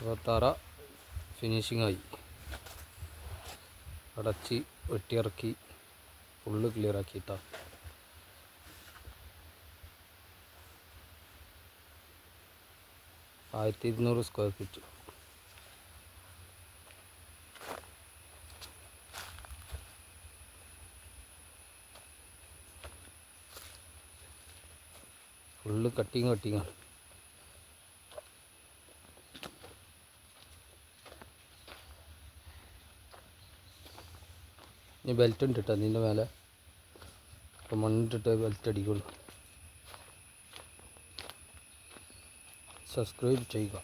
അപ്പോൾ ഫിനിഷിങ്ങായി അടച്ച് വെട്ടിയിറക്കി full clear ആക്കിയിട്ടാ. ആയിരത്തി ഇരുന്നൂറ് സ്ക്വയർ ഫീറ്റ് ഫുള്ള് കട്ടിങ് കട്ടിങ്ങാണ് ഇനി ബെൽറ്റ് ഉണ്ട് കേട്ടോ അതിന്റെ മേലെ. അപ്പം മണ്ണിട്ടിട്ട് ബെൽറ്റ് അടിക്കുള്ളൂ. സബ്സ്ക്രൈബ് ചെയ്യുക.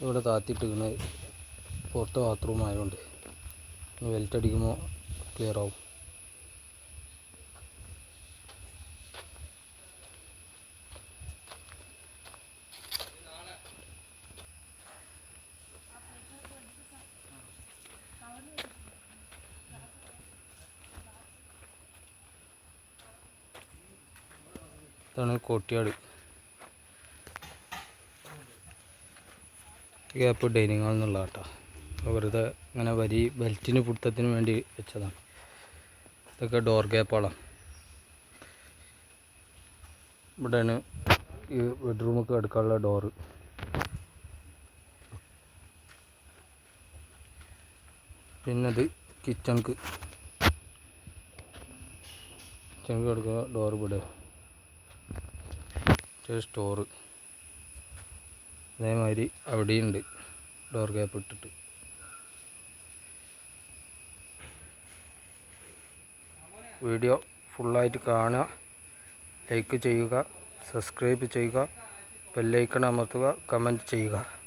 ഇവിടെ താത്തിട്ടിരിക്കുന്നത് പുറത്തെ ബാത്റൂം ആയതുകൊണ്ട് ബെൽറ്റ് അടിക്കുമ്പോൾ ക്ലിയർ ആവും. ഇതാണ് കോട്ടിയാട്. ഗ്യാപ്പ് ഡൈനിങ് ഹാൾ എന്നുള്ള കേട്ടോ വെറുതെ ഇങ്ങനെ വരി ബെൽറ്റിന് പിടുത്തത്തിന് വേണ്ടി വെച്ചതാണ്. ഇതൊക്കെ ഡോർ ഗ്യാപ്പാളാണ് ഇവിടെയാണ് ഈ ബെഡ്റൂമൊക്കെ എടുക്കാനുള്ള ഡോറ് പിന്നത് കിച്ചൺക്ക് കിച്ചൺക്ക് എടുക്കുക ഡോർ ഇവിടെ സ്റ്റോറ് അതേമാതിരി അവിടെയുണ്ട്. ഡോർ ഗ്യാപ്പ് ഇട്ടിട്ട്. വീഡിയോ ഫുള്ളായിട്ട് കാണുക. ലൈക്ക് ചെയ്യുക. സബ്സ്ക്രൈബ് ചെയ്യുക. ബെല്ലൈക്കൺ അമർത്തുക. കമന്റ് ചെയ്യുക.